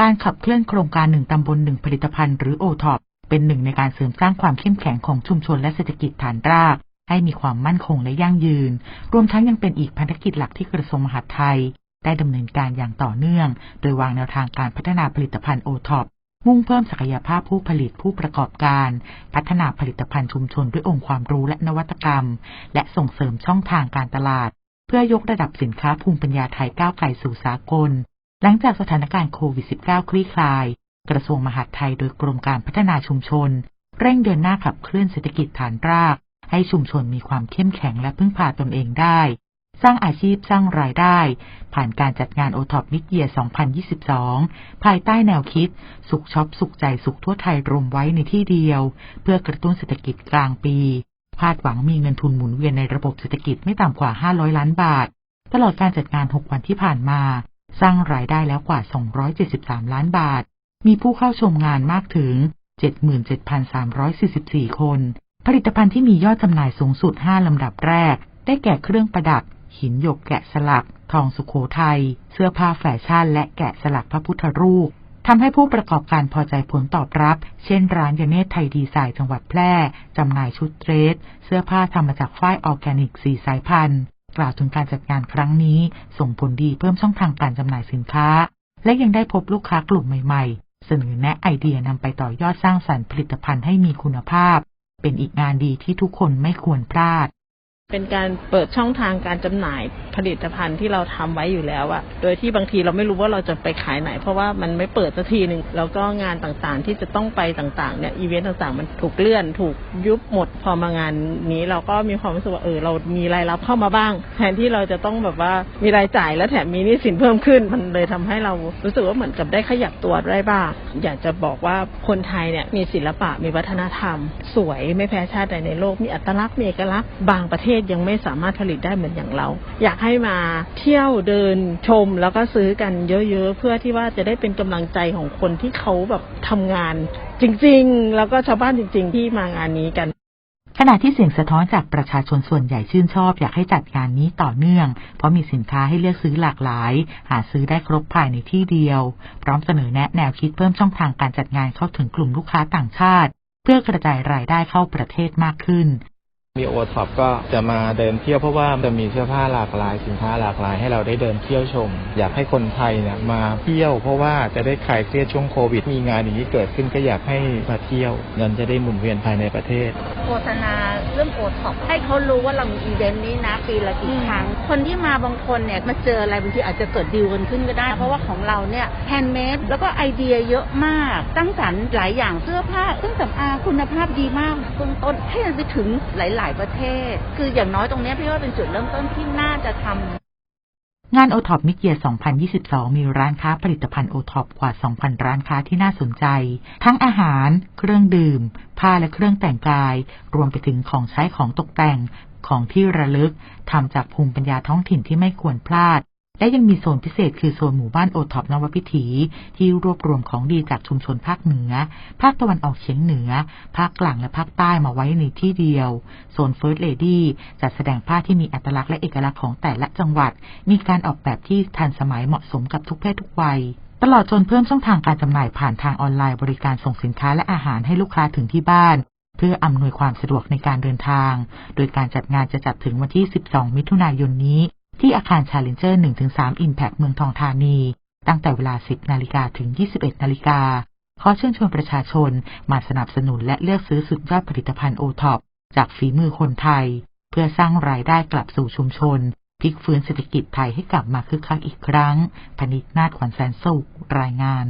การขับเคลื่อนโครงการหนึ่งตำบลหนึ่งผลิตภัณฑ์หรือโอท็อปเป็นหนึ่งในการเสริมสร้างความเข้มแข็งของชุมชนและเศรษฐกิจฐานราก ให้มีความมั่นคงและยั่งยืน รวมทั้งยังเป็นอีกภารกิจหลักที่กระทรวงมหาดไทย ได้ดำเนินการอย่างต่อเนื่อง โดยวางแนวทางการพัฒนาผลิตภัณฑ์โอท็อปมุ่งเพิ่มศักยภาพผู้ผลิตผู้ประกอบการ พัฒนาผลิตภัณฑ์ชุมชนด้วยองค์ความรู้และนวัตกรรม และส่งเสริมช่องทางการตลาด เพื่อยกระดับสินค้าภูมิปัญญาไทยก้าวไกลสู่สากล หลังจากสถานการณ์โควิด -19 คลี่คลาย กระทรวงมหาดไทยโดยกรมการพัฒนาชุมชน เร่งเดินหน้าขับเคลื่อนเศรษฐกิจฐานราก ให้ชุมชนมีความเข้มแข็งและพึ่งพาตนเองได้ สร้างอาชีพสร้างรายได้ ผ่านการจัดงานโอท็อปมิดเยีย2022 ภายใต้แนวคิด สุขช็อปสุขใจสุขทั่วไทยรวมไว้ในที่เดียว เพื่อกระตุ้นเศรษฐกิจกลางปีคาดหวังมีเงินทุนหมุนเวียนในระบบเศรษฐกิจไม่ต่ำกว่า 500 ล้านบาท ตลอดการจัดงาน 6 วันที่ผ่านมา สร้างรายได้แล้วกว่า 273 ล้านบาท มีผู้เข้าชมงานมากถึง 77,344 คน ผลิตภัณฑ์ที่มียอดจำหน่ายสูงสุด 5 ลำดับแรก ได้แก่เครื่องประดับ หินหยกแกะสลัก ทองสุโขทัย เสื้อผ้าแฟชั่น และแกะสลักพระพุทธรูปทำให้ผู้ประกอบการพอใจผลตอบรับ เช่นร้านยเนตไทยดีไซน์จังหวัดแพร่ จำหน่ายชุดเดรส เสื้อผ้าทำมาจากฝ้ายออร์แกนิกสีสายพันธุ์ กล่าวถึงการจัดงานครั้งนี้ ส่งผลดีเพิ่มช่องทางการจำหน่ายสินค้า และยังได้พบลูกค้ากลุ่มใหม่ๆ เสนอแนะไอเดียนำไปต่อยอดสร้างสรรค์ผลิตภัณฑ์ให้มีคุณภาพ เป็นอีกงานดีที่ทุกคนไม่ควรพลาด เป็นการเปิดช่องทางการจำหน่ายผลิตภัณฑ์ที่เราทำไว้อยู่แล้วอะโดยที่บางทีเราไม่รู้ว่าเราจะไปขายไหน เพราะว่ามันไม่เปิดสักทีหนึ่งแล้วก็งานต่างๆ ที่จะต้องไปต่างๆเนี่ยอีเวนต์ต่างๆ มันถูกเลื่อน ถูกยุบหมดพอมางานนี้เราก็มีความรู้สึกว่าเออเรามีรายรับเข้ามาบ้าง แทนที่เราจะต้องแบบว่ามีรายจ่ายและแถมมีหนี้สินเพิ่มขึ้น มันเลยทำให้เรารู้สึกว่าเหมือนกับได้ขยับตัวได้บ้างอยากจะบอกว่าคนไทยเนี่ยมีศิลปะมีวัฒนธรรม สวยไม่แพ้ชาติใดในโลกมีอัตลักษณ์มีเอกลักษณ์บางประเทศยังไม่สามารถผลิตได้เหมือนอย่างเรา อยากให้มาเที่ยวเดินชมแล้วก็ซื้อกันเยอะๆ เพื่อที่ว่าจะได้เป็นกำลังใจของคนที่เขาแบบทำงาน จริงๆ แล้วก็ชาวบ้านจริง ๆ ที่มางานนี้กันขณะที่เสียงสะท้อนจากประชาชนส่วนใหญ่ชื่นชอบอยากให้จัดงานนี้ต่อเนื่อง เพราะมีสินค้าให้เลือกซื้อหลากหลาย หาซื้อได้ครบภายในที่เดียว พร้อมเสนอแนะแนวคิดเพิ่มช่องทางการจัดงานเข้าถึงกลุ่มลูกค้าต่างชาติ เพื่อกระจายรายได้เข้าประเทศมากขึ้น มีโอท็อปก็จะมาเดินเที่ยวเพราะว่าจะมีเสื้อผ้าหลากหลายสินค้าหลากหลายให้เราได้เดินเที่ยวชม อยากให้คนไทยเนี่ยมาเที่ยว เพราะว่าจะได้คลายเครียดช่วงโควิด มีงานอย่างนี้เกิดขึ้นก็อยากให้มาเที่ยว เงินจะได้หมุนเวียนภายในประเทศ โฆษณาเรื่องโอท็อปให้เขารู้ว่าเรามีอีเวนต์นี้นะปีละกี่ครั้ง คนที่มาบางคนเนี่ยมาเจออะไรบางทีอาจจะเกิดดีลกันขึ้นก็ได้ เพราะว่าของเราเนี่ยแฮนด์เมดแล้วก็ไอเดียเยอะมาก ตั้งสรรค์หลายอย่างเสื้อผ้าเครื่องสำอางคุณภาพดีมากเบื้องต้นให้มันไปถึงหลายๆประเทศ คืออย่างน้อยตรงนี้พี่ว่าเป็นจุดเริ่มต้นที่น่าจะทำงานโอท็อปมิเกีย2022 มีร้านค้าผลิตภัณฑ์โอท็อปกว่า 2,000 ร้านค้าที่น่าสนใจ ทั้งอาหาร เครื่องดื่ม ผ้าและเครื่องแต่งกาย รวมไปถึงของใช้ของตกแต่ง ของที่ระลึก ทำจากภูมิปัญญาท้องถิ่นที่ไม่ควรพลาด และยังมีโซนพิเศษคือโซนหมู่บ้านโอท็อปนวพิถี ที่รวบรวมของดีจากชุมชนภาคเหนือ ภาคตะวันออกเฉียงเหนือ ภาคกลางและภาคใต้มาไว้ในที่เดียว โซนเฟิร์สเลดี้จัดแสดงผ้าที่มีอัตลักษณ์และเอกลักษณ์ของแต่ละจังหวัด มีการออกแบบที่ทันสมัยเหมาะสมกับทุกเพศทุกวัยตลอดจนเพิ่มช่องทางการจำหน่ายผ่านทางออนไลน์บริการส่งสินค้าและอาหารให้ลูกค้าถึงที่บ้าน เพื่ออำนวยความสะดวกในการเดินทาง โดยการจัดงานจะจัดถึงวันที่ 12 มิถุนายนนี้ ที่อาคาร Challenger 1-3 Impact เมืองทองธานี ตั้งแต่เวลา 10 นาฬิกาถึง 21 นาฬิกา ขอเชิญชวนประชาชนมาสนับสนุนและเลือกซื้อสุดยอดผลิตภัณฑ์โอท็อปจากฝีมือคนไทย เพื่อสร้างรายได้กลับสู่ชุมชนพลิกฟื้นเศรษฐกิจไทยให้กลับมาคึกคักอีกครั้ง พนิษนาถขวัญแสนสุขรายงาน